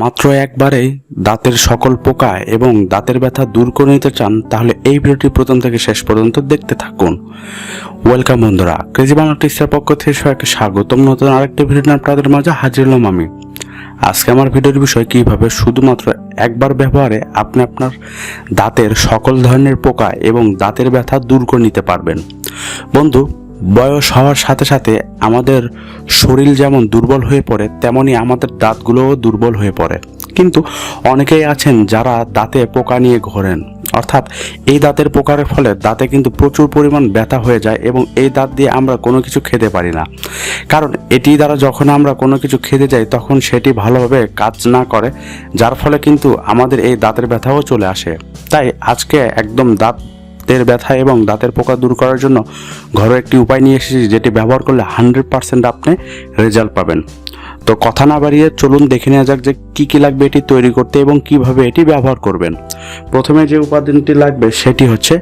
মাত্র একবারেই দাঁতের সকল পোকা এবং দাঁতের ব্যথা দূর করে নিতে চান, তাহলে এই ভিডিওটি প্রথম থেকে শেষ পর্যন্ত দেখতে থাকুন। ওয়েলকাম বন্ধুরা, ক্রেজি বাংলা টিচার পক্ষ থেকে সবাইকে স্বাগতম। নতুন আরেকটি ভিডিও আপনাদের মাঝে হাজির হলাম আমি। আজকে আমার ভিডিওর বিষয় কীভাবে শুধুমাত্র একবার ব্যবহারে আপনি আপনার দাঁতের সকল ধরনের পোকা এবং দাঁতের ব্যথা দূর করে নিতে পারবেন। বন্ধু বয়স হওয়ার সাথে সাথে আমাদের শরীর যেমন দুর্বল হয়ে পড়ে, তেমনি আমাদের দাঁতগুলোও দুর্বল হয়ে পড়ে। কিন্তু অনেকেই আছেন যারা দাঁতে পোকা নিয়ে ঘোরেন। অর্থাৎ এই দাঁতের পোকার ফলে দাঁতে কিন্তু প্রচুর পরিমাণ ব্যথা হয়ে যায় এবং এই দাঁত দিয়ে আমরা কোনো কিছু খেতে পারি না। কারণ এটি দ্বারা যখন আমরা কোনো কিছু খেতে যাই, তখন সেটি ভালোভাবে কাজ না করে, যার ফলে কিন্তু আমাদের এই দাঁতের ব্যথাও চলে আসে। তাই আজকে একদম দাঁত দাঁতের ব্যথা এবং দাঁতের পোকা দূর করার জন্য ঘরে একটি উপায় নিয়ে এসেছি, যেটি ব্যবহার করলে হান্ড্রেড পার্সেন্ট আপনি রেজাল্ট পাবেন। তো কথা না বাড়িয়ে চলুন দেখে নেওয়া যাক যে কী কী লাগবে এটি তৈরি করতে এবং কীভাবে এটি ব্যবহার করবেন। প্রথমে যে উপাদানটি লাগবে সেটি হচ্ছে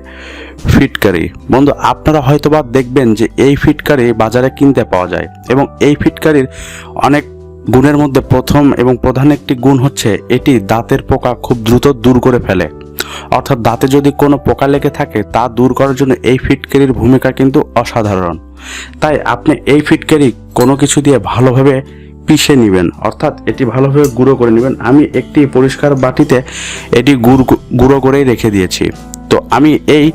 ফিটকারি। বন্ধু, আপনারা হয়তোবা দেখবেন যে এই ফিটকারি বাজারে কিনতে পাওয়া যায় এবং এই ফিটকারির অনেক গুণের মধ্যে প্রথম এবং প্রধান একটি গুণ হচ্ছে এটি দাঁতের পোকা খুব দ্রুত দূর করে ফেলে। অর্থাৎ দাঁতে যদি কোনো পোকা লেগে থাকে, তা দূর করার জন্য এই ফিটকারির ভূমিকা কিন্তু অসাধারণ। তাই আপনি এই ফিটকারি কোনো কিছু দিয়ে ভালোভাবে পিষে নেবেন, অর্থাৎ এটি ভালোভাবে গুঁড়ো করে নেবেন। আমি একটি পরিষ্কার বাটিতে এটি গুড় গুঁড়ো করেই রেখে দিয়েছি। তো আমি এই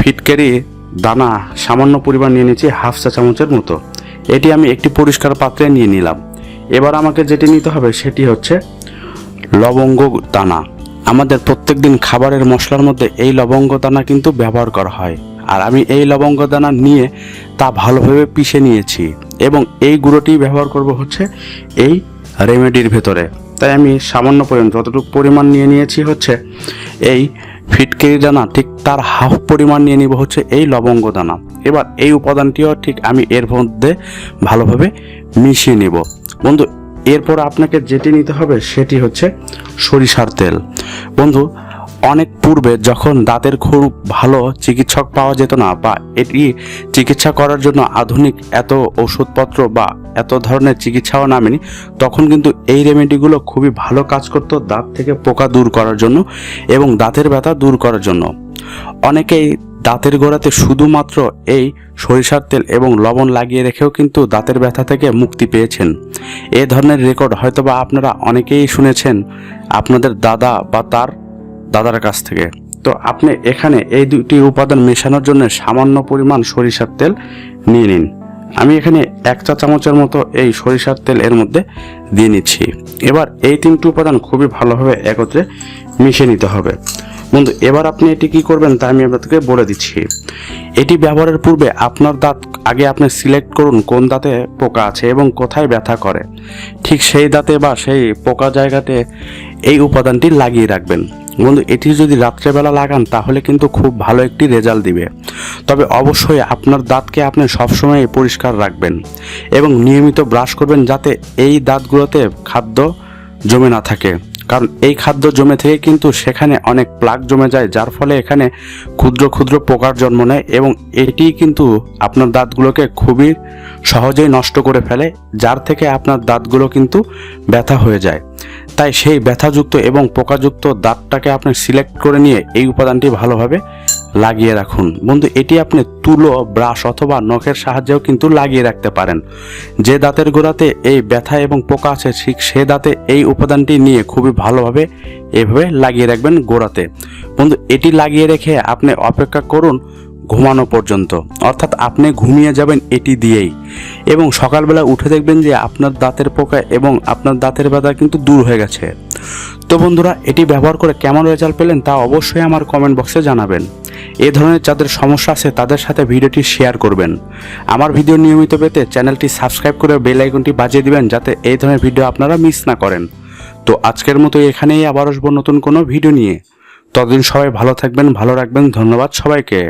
ফিটকারি দানা সামান্য পরিমাণ নিয়ে নিয়েছি, হাফ চা চামচের মতো। এটি আমি একটি পরিষ্কার পাত্রে নিয়ে নিলাম। এবার আমাকে যেটি নিতে হবে সেটি হচ্ছে লবঙ্গ দানা। আমাদের প্রত্যেক দিন খাবারের মশলার মধ্যে এই লবঙ্গ দানা কিন্তু ব্যবহার করা হয়। আর আমি এই লবঙ্গ দানা নিয়ে তা ভালোভাবে পিষে নিয়েছি এবং এই গুঁড়োটি ব্যবহার করব হচ্ছে এই রেমেডির ভেতরে। তাই আমি সামান্য পরিমাণ, যতটুকু পরিমাণ নিয়ে নিয়েছি হচ্ছে এই ফিটকেরি দানা, ঠিক তার হাফ পরিমাণ নিয়ে নিব হচ্ছে এই লবঙ্গ দানা এবার এই উপাদানটিও ঠিক আমি এর মধ্যে ভালোভাবে মিশিয়ে নেব। বন্ধু এরপর আপনাকে যেটি নিতে হবে সেটি হচ্ছে সরিষার তেল। বন্ধু, অনেক পূর্বে যখন দাঁতের খুব ভালো চিকিৎসক পাওয়া যেত না বা এটি চিকিৎসা করার জন্য আধুনিক এত ওষুধপত্র বা এত ধরনের চিকিৎসাও নামেনি, তখন কিন্তু এই রেমেডিগুলো খুবই ভালো কাজ করতো দাঁত থেকে পোকা দূর করার জন্য এবং দাঁতের ব্যথা দূর করার জন্য। অনেকেই দাঁতের গোড়াতে শুধুমাত্র এই সরিষার তেল এবং লবণ লাগিয়ে রেখেও কিন্তু দাঁতের ব্যথা থেকে মুক্তি পেয়েছেন। এ ধরনের রেকর্ড হয়তোবা আপনারা অনেকেই শুনেছেন, আপনাদের দাদা বা তার দাদার কাছ থেকে। তো আপনি এখানে এই দুটি উপাদান মেশানোর জন্য সামান্য পরিমাণ সরিষার তেল নিয়ে নিন। আমি এখানে এক চা চামচের মতো এই সরিষার তেল এর মধ্যে দিয়ে নিচ্ছি। এবার এই তিনটি উপাদান খুবই ভালোভাবে একত্রে মিশিয়ে নিতে হবে। বন্ধু, এবার আপনি এটি কি করবেন তা আমি আপনাদেরকে বলে দিচ্ছি। এটি ব্যবহারের পূর্বে আপনার দাঁত আগে আপনি সিলেক্ট করুন কোন দাঁতে পোকা আছে এবং কোথায় ব্যথা করে। ঠিক সেই দাঁতে বা সেই পোকা জায়গাতে এই উপাদানটি লাগিয়ে রাখবেন। বন্ধু, এটি যদি রাত্রেবেলা লাগান তাহলে কিন্তু খুব ভালো একটি রেজাল্ট দিবে। তবে অবশ্যই আপনার দাঁতকে আপনি সবসময় পরিষ্কার রাখবেন এবং নিয়মিত ব্রাশ করবেন যাতে এই দাঁতগুলোতে খাদ্য জমে না থাকে। কারণ এই খাদ্য জমে থেকে কিন্তু সেখানে অনেক প্লাগ জমে যায়, যার ফলে এখানে ক্ষুদ্র ক্ষুদ্র পোকার জন্ম নেয় এবং এটি কিন্তু আপনার দাঁতগুলোকে খুবই সহজেই নষ্ট করে ফেলে, যার থেকে আপনার দাঁতগুলো কিন্তু ব্যথা হয়ে যায়। তাই সেই ব্যথাযুক্ত এবং পোকাযুক্ত দাঁতটাকে আপনি সিলেক্ট করে নিয়ে এই উপাদানটি ভালোভাবে লাগিয়ে রাখুন। বন্ধু, এটি আপনি তুলো, ব্রাশ অথবা নখের সাহায্যেও কিন্তু লাগিয়ে রাখতে পারেন। যে দাঁতের গোড়াতে এই ব্যথা এবং পোকা আছে, ঠিক সে দাঁতে এই উপাদানটি নিয়ে খুবই ভালোভাবে এভাবে লাগিয়ে রাখবেন গোড়াতে। বন্ধু, এটি লাগিয়ে রেখে আপনি অপেক্ষা করুন ঘুমানো পর্যন্ত। অর্থাৎ আপনি ঘুমিয়ে যাবেন এটি দিয়েই। এবং সকালবেলা উঠে দেখবেন যে আপনার দাঁতের পোকা এবং আপনার দাঁতের ব্যথা কিন্তু দূর হয়ে গেছে। তো বন্ধুরা, এটি ব্যবহার করে কেমন রেজাল্ট পেলেন তা অবশ্যই আমার কমেন্ট বক্সে জানাবেন। এ ধরনের যাদের সমস্যা আছে তাদের সাথে ভিডিওটি শেয়ার করবেন। আমার ভিডিও নিয়মিত পেতে চ্যানেলটি সাবস্ক্রাইব করে বেল আইকনটি বাজিয়ে দিবেন যাতে এই ধরনের ভিডিও আপনারা মিস না করেন। তো আজকের মতো এখানেই আবার আসব নতুন কোনো ভিডিও নিয়ে। ততদিন সবাই ভালো থাকবেন, ভালো রাখবেন, ধন্যবাদ সবাইকে।